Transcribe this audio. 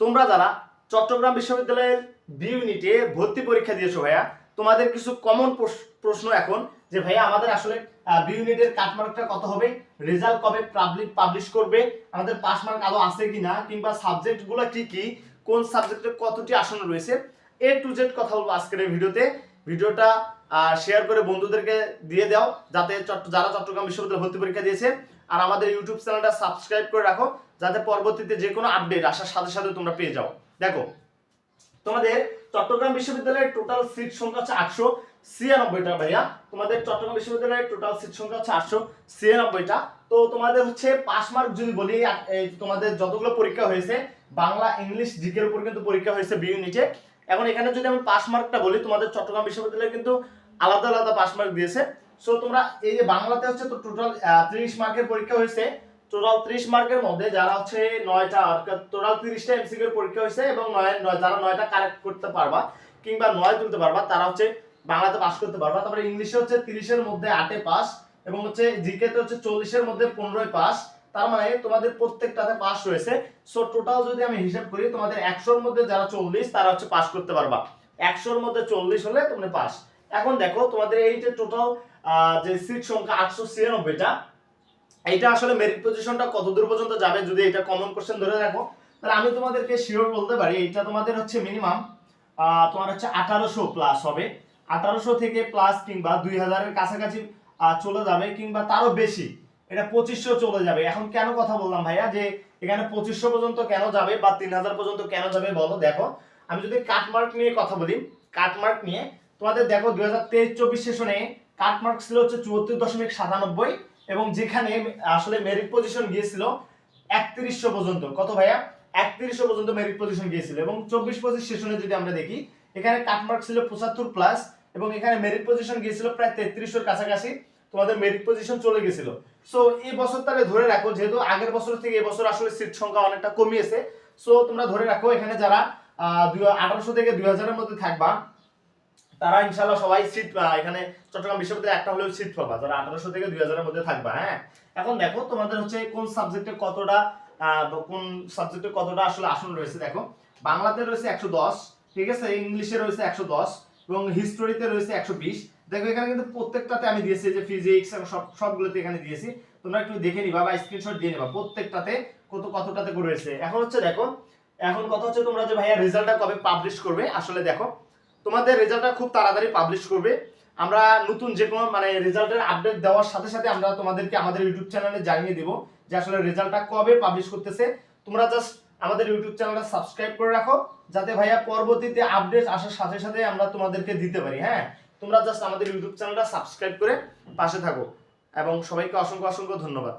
তোমরা যারা চট্টগ্রাম বিশ্ববিদ্যালয়ের বি ইউনিটে ভর্তি পরীক্ষা দিয়েছ ভাইয়া, তোমাদের কিছু কমন প্রশ্ন এখন যে ভাইয়া আমাদের আসলে বি ইউনিটের কাটমার্কটা কত হবে রেজাল্ট কবে পাবলিক পাবলিশ করবে, আমাদের পাস মার্ক আদৌ আছে কি না কিংবা সাবজেক্টগুলো কি কি, কোন সাবজেক্টে কতটি আসন রয়েছে এ টু জেড কথা বলব আজকের এই ভিডিওতে। ভিডিওটা শেয়ার করে বন্ধুদেরকে দিয়ে দাও, যাতে যারা চট্টগ্রাম বিশ্ববিদ্যালয়ে ভর্তি পরীক্ষা দিয়েছে, আর আমাদের ইউটিউব চ্যানেলটা সাবস্ক্রাইব করে রাখো, যাতে পরবর্তীতে যে কোনো আপডেট আসার সাথে সাথে তোমরা পেয়ে যাও। দেখো, তোমাদের চট্টগ্রাম বিশ্ববিদ্যালয়ের টোটাল সিট সংখ্যা হচ্ছে আটশো ছিয়ানব্বইটা ভাইয়া। তোমাদের চট্টগ্রাম বিশ্ববিদ্যালয়ের টোটাল সিট সংখ্যা হচ্ছে আটশো ছিয়ানব্বইটা। তো তোমাদের হচ্ছে পাস মার্ক যদি বলি তোমাদের যতগুলো পরীক্ষা হয়েছে, বাংলা, ইংলিশ, জিকের উপর কিন্তু পরীক্ষা হয়েছে বি ইউনিটে এখন এখানে যদি আমি পাস মার্কটা বলি, তোমাদের চট্টগ্রাম বিশ্ববিদ্যালয়ে কিন্তু আলাদা আলাদা পাস মার্ক দিয়েছে। সো তোমরা এই যে বাংলাতে হচ্ছে তো টোটাল ত্রিশ মার্কের পরীক্ষা হয়েছে। টোটাল ত্রিশ মার্কের মধ্যে যারা হচ্ছে নয়টা টোটাল তিরিশটা এমসিকিউর পরীক্ষা হয়েছে এবং নয় যারা নয়টা কারেক্ট করতে পারবা কিংবা নয় তুলতে পারবা, তারা হচ্ছে বাংলাতে পাস করতে পারবা। তারপরে ইংলিশে হচ্ছে তিরিশের মধ্যে আটে পাস এবং হচ্ছে জিকেতে হচ্ছে চল্লিশের মধ্যে পনেরোই পাস তার মানে তোমাদের প্রত্যেকটাতে পাস রয়েছে। সো টোটাল যদি আমি হিসাব করি, তোমাদের একশোর মধ্যে যারা চল্লিশ, তারা হচ্ছে পাস করতে পারবা। একশোর মধ্যে চল্লিশ হলে তোমরা পাস এখন দেখো, তোমাদের এই যে টোটাল যে সিট সংখ্যা আটশো ছিয়ানব্বইটা, এইটা আসলে মেরিট পজিশনটা কত দূর পর্যন্ত যাবে যদি এটা কমন কোশ্চেন ধরে রাখো? তাহলে আমি তোমাদেরকে শিওর বলতে পারি এটা তোমাদের হচ্ছে মিনিমাম তোমার হচ্ছে আঠারোশো প্লাস হবে। আঠারোশো থেকে প্লাস কিংবা দুই হাজারের কাছাকাছি চলে যাবে কিংবা তারও বেশি। এটা পঁচিশশো চলে যাবে। এখন কেন কথা বললাম ভাইয়া? যে এখানে পঁচিশশো পর্যন্ত কেন যাবে বা তিন হাজার পর্যন্ত কেন যাবে বলো, দেখো। আমি যদি কাটমার্ক নিয়ে কথা বলি কাটমার্ক নিয়ে তোমাদের দেখো দুই হাজার তেইশ, চব্বিশ সেশনে কাটমার্ক ছিল হচ্ছে চুয়াত্তর দশমিক সাতানব্বই এবং যেখানে আসলে মেরিট পজিশন গিয়েছিল একত্রিশশো পর্যন্ত। কত ভাইয়া? একত্রিশশো পর্যন্ত মেরিট পজিশন গিয়েছিল এবং চব্বিশ, পঁচিশ সেশনে যদি আমরা দেখি, এখানে কাটমার্ক ছিল পঁচাত্তর প্লাস এবং এখানে মেরিট পজিশন গিয়েছিল প্রায় তেত্রিশশোর কাছাকাছি। তোমাদের মেরিট পজিশন চলে গেছিল। সো এই বছর তাহলে ধরে রাখো, যেহেতু আগের বছর থেকে এবছর আসলে সিট সংখ্যা অনেকটা কমিয়েছে। সো তোমরা ধরে রাখো, এখানে যারা আঠারোশো থেকে দুই হাজারের মধ্যে থাকবা, তারা ইনশাল্লাহ সবাই সিট এখানে চট্টগ্রাম বিশ্ববিদ্যালয়ে একটা হলেও সিট পাবা, যারা আঠারোশো থেকে দুই হাজারের মধ্যে থাকবা হ্যাঁ? এখন দেখো, তোমাদের হচ্ছে কোন সাবজেক্টে কতটা কোন সাবজেক্টে কতটা আসলে আসন রয়েছে, দেখো। বাংলাতে রয়েছে একশো দশ, ঠিক আছে? ইংলিশে রয়েছে একশো দশ, এবং হিস্টোরিতে রয়েছে একশো বিশ। দেখো, এখানে কিন্তু প্রত্যেকটাতে আমি দিয়েছি যে ফিজিক্স সব, সবগুলোতে এখানে দিয়েছি। তোমরা একটু দেখে নিবা বা স্ক্রিনশট দিয়ে নিবা, প্রত্যেকটাতে কত, কতটাতে করে রয়েছে এখন হচ্ছে দেখো, এখন কথা হচ্ছে তোমরা যে ভাইয়া রেজাল্টটা কবে পাবলিশ করবে, আসলে দেখো, তোমাদের রেজাল্টটা খুব তাড়াতাড়ি পাবলিশ করবে। আমরা নতুন যে কোনো মানে রেজাল্টের আপডেট দেওয়ার সাথে সাথে আমরা তোমাদেরকে আমাদের ইউটিউব চ্যানেলে জানিয়ে দিব যে আসলে রেজাল্টটা কবে পাবলিশ করতেছে। তোমরা জাস্ট আমাদের ইউটিউব চ্যানেলটা সাবস্ক্রাইব করে রাখো, যাতে ভাইয়া পরবর্তীতে আপডেট আসার সাথে সাথে আমরা তোমাদেরকে দিতে পারি হ্যাঁ? তোমরা জাস্ট আমাদের ইউটিউব চ্যানেলটা সাবস্ক্রাইব করে পাশে থাকো। এবং সবাইকে অসংখ্য অসংখ্য ধন্যবাদ।